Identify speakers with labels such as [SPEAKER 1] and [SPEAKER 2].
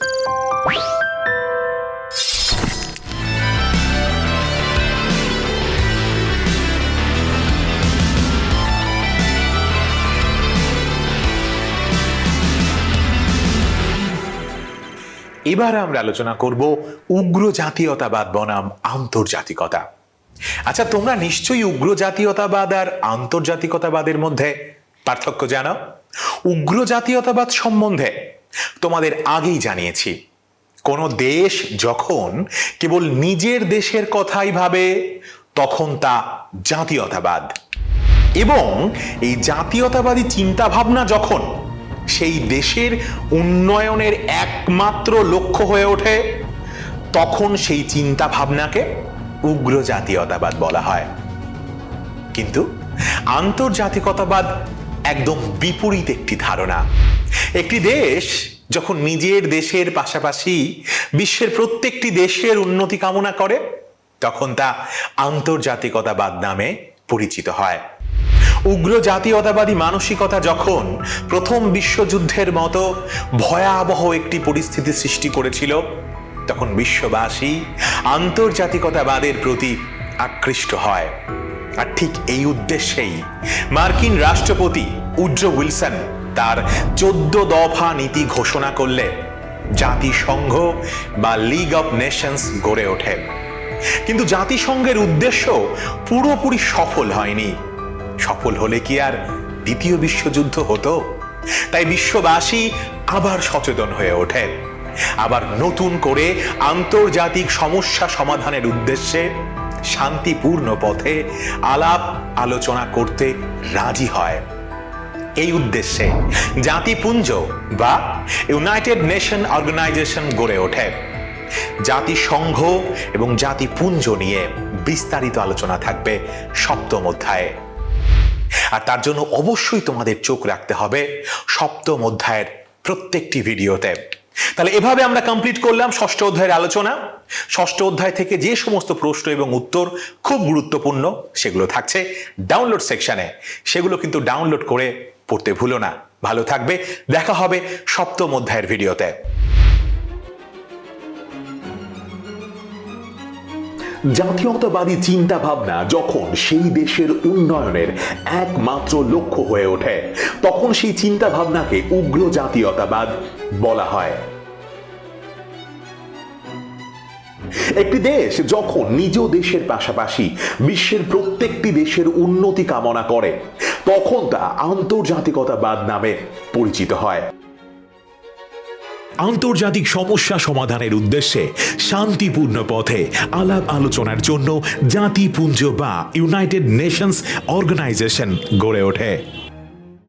[SPEAKER 1] এবার আমরা আলোচনা করব উগ্র জাতীয়তাবাদ বনাম আন্তর্জাতিকতা। আচ্ছা তোমরা নিশ্চয়ই উগ্র জাতীয়তাবাদ আর আন্তর্জাতিকতাবাদের মধ্যে পার্থক্য জানো? উগ্র জাতীয়তাবাদ সম্বন্ধে তোমাদের আগেই জানিয়েছি। কোনো দেশ যখন কেবল নিজের দেশের কথাই ভাবে, তখন তা জাতীয়তাবাদ। এবং এই জাতীয়তাবাদী চিন্তাভাবনা যখন সেই দেশের উন্নয়নের একমাত্র লক্ষ্য হয়ে ওঠে, তখন সেই চিন্তা ভাবনাকে উগ্র জাতীয়তাবাদ বলা হয়। কিন্তু আন্তর্জাতিকতাবাদ একদম বিপরীত একটি ধারণা। একটি দেশ যখন নিজের দেশের পাশাপাশি বিশ্বের প্রত্যেকটি দেশের উন্নতি কামনা করে, তখন তা আন্তর্জাতিকতাবাদ নামে পরিচিত হয়। উগ্র জাতীয়তাবাদী মানসিকতা যখন প্রথম বিশ্বযুদ্ধের মতো ভয়াবহ একটি পরিস্থিতি সৃষ্টি করেছিল, তখন বিশ্ববাসী আন্তর্জাতিকতাবাদের প্রতি আকৃষ্ট হয়। আর ঠিক এই উদ্দেশ্যেই মার্কিন রাষ্ট্রপতি উড্রো উইলসন তার চোদ্দ দফা নীতি ঘোষণা করলে জাতিসংঘ বা লিগ অফ নেশনস গড়ে ওঠে। কিন্তু জাতিসংঘের উদ্দেশ্য পুরোপুরি সফল হয়নি। সফল হলে কি আর দ্বিতীয় বিশ্বযুদ্ধ হতো? তাই বিশ্ববাসী আবার সচেতন হয়ে ওঠে। আবার নতুন করে আন্তর্জাতিক সমস্যা সমাধানের উদ্দেশ্যে শান্তিপূর্ণ পথে আলাপ আলোচনা করতে রাজি হয়। এই উদ্দেশ্যে জাতিপুঞ্জ বা ইউনাইটেড নেশন অর্গানাইজেশন গড়ে ওঠে। জাতিসংঘ এবং জাতিপুঞ্জ নিয়ে বিস্তারিত আলোচনা থাকবে সপ্তম অধ্যায়ে। আর তার জন্য অবশ্যই তোমাদের চোখ রাখতে হবে সপ্তম অধ্যায়ের প্রত্যেকটি ভিডিওতে। তাহলে এভাবে আমরা কমপ্লিট করলাম ষষ্ঠ অধ্যায়ের আলোচনা। ষষ্ঠ অধ্যায় থেকে যে সমস্ত প্রশ্ন এবং উত্তর খুব গুরুত্বপূর্ণ সেগুলো থাকছে ডাউনলোড সেকশনে সেগুলো কিন্তু ডাউনলোড করে পড়তে ভুলো না। ভালো থাকবে। দেখা হবে সপ্তম অধ্যায়ের ভিডিওতে।
[SPEAKER 2] জাতীয়তাবাদী চিন্তা ভাবনা যখন সেই দেশের উন্নয়নের একমাত্র লক্ষ্য হয়ে ওঠে, তখন সেই চিন্তা ভাবনাকে উগ্র জাতীয়তাবাদ বলা হয়। একটি দেশ যখন নিজ দেশের পাশাপাশি বিশ্বের প্রত্যেকটি দেশের উন্নতি কামনা করে তখন তা আন্তর্জাতিকতাবাদ নামে পরিচিত হয়।
[SPEAKER 3] আন্তর্জাতিক সমস্যা সমাধানের উদ্দেশ্যে শান্তিপূর্ণ পথে আলাপ আলোচনার জন্য জাতিপুঞ্জ বা ইউনাইটেড নেশনস অর্গানাইজেশন গড়ে ওঠে।